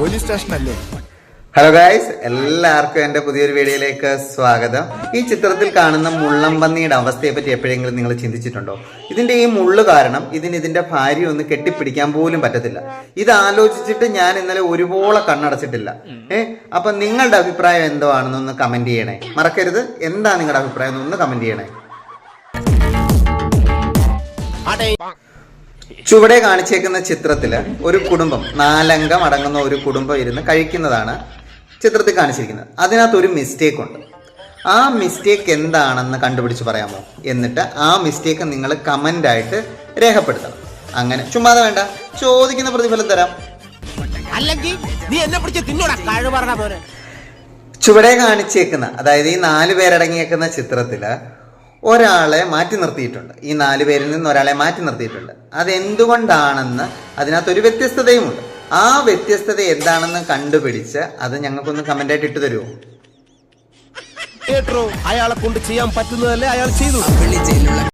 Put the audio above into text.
Police സ്റ്റേഷനല്ലേ? Hello guys എല്ലാവർക്കും എന്റെ പുതിയൊരു വീഡിയോയിലേക്ക് സ്വാഗതം. ഈ ചിത്രത്തിൽ കാണുന്ന മുള്ളംപന്നിയുടെ അവസ്ഥയെ പറ്റി എപ്പോഴെങ്കിലും നിങ്ങൾ ചിന്തിച്ചിട്ടുണ്ടോ? ഇതിന്റെ ഈ മുള്ളു കാരണം ഇതിന് ഇതിന്റെ ഭാര്യ ഒന്ന് കെട്ടിപ്പിടിക്കാൻ പോലും പറ്റത്തില്ല. ഇത് ആലോചിച്ചിട്ട് ഞാൻ ഇന്നലെ ഒരുപോലെ കണ്ണടച്ചിട്ടില്ല. ഏ അപ്പൊ നിങ്ങളുടെ അഭിപ്രായം എന്തോ ആണെന്നൊന്ന് കമന്റ് ചെയ്യണേ. മറക്കരുത്. എന്താ നിങ്ങളുടെ അഭിപ്രായം? എന്നൊന്ന് കമന്റ് ചെയ്യണേ. ചുവടെ കാണിച്ചേക്കുന്ന ചിത്രത്തിൽ ഒരു കുടുംബം നാലംഗം അടങ്ങുന്ന ഒരു കുടുംബം ഇരുന്ന് കഴിക്കുന്നതാണ് ചിത്രത്തിൽ കാണിച്ചിരിക്കുന്നത്. അതിനകത്ത് ഒരു മിസ്റ്റേക്ക് ഉണ്ട്. ആ മിസ്റ്റേക്ക് എന്താണെന്ന് കണ്ടുപിടിച്ച് പറയാമോ? എന്നിട്ട് ആ മിസ്റ്റേക്ക് നിങ്ങൾ കമന്റ് ആയിട്ട് രേഖപ്പെടുത്തണം. അങ്ങനെ. ചുമ്മാതെ വേണ്ട. ചോദിക്കുന്ന പ്രതിഫലം തരാം. അല്ലെങ്കിൽ നീ എന്നെ പിടിച്ച് തിന്നോടാ കഴിവ് പറഞ്ഞ പോലെ. ചുവടെ കാണിച്ചേക്കുന്ന അതായത് ഈ നാല് പേരടങ്ങിയേക്കുന്ന ചിത്രത്തിൽ ഒരാളെ മാറ്റി നിർത്തിയിട്ടുണ്ട്. ഈ നാല് പേരിൽ നിന്ന് ഒരാളെ മാറ്റി നിർത്തിയിട്ടുണ്ട്. അതെന്തുകൊണ്ടാണെന്ന് അതിനകത്തൊരു വ്യത്യസ്തതയുമുണ്ട്. ആ വ്യത്യസ്തത എന്താണെന്ന് കണ്ടുപിടിച്ച് അത് ഞങ്ങൾക്കൊന്ന് കമന്റ് ആയിട്ട് ഇട്ട് തരുമോ അയാളെ കൊണ്ട് ചെയ്യാൻ പറ്റുന്നതല്ലേ അയാൾ ചെയ്തു.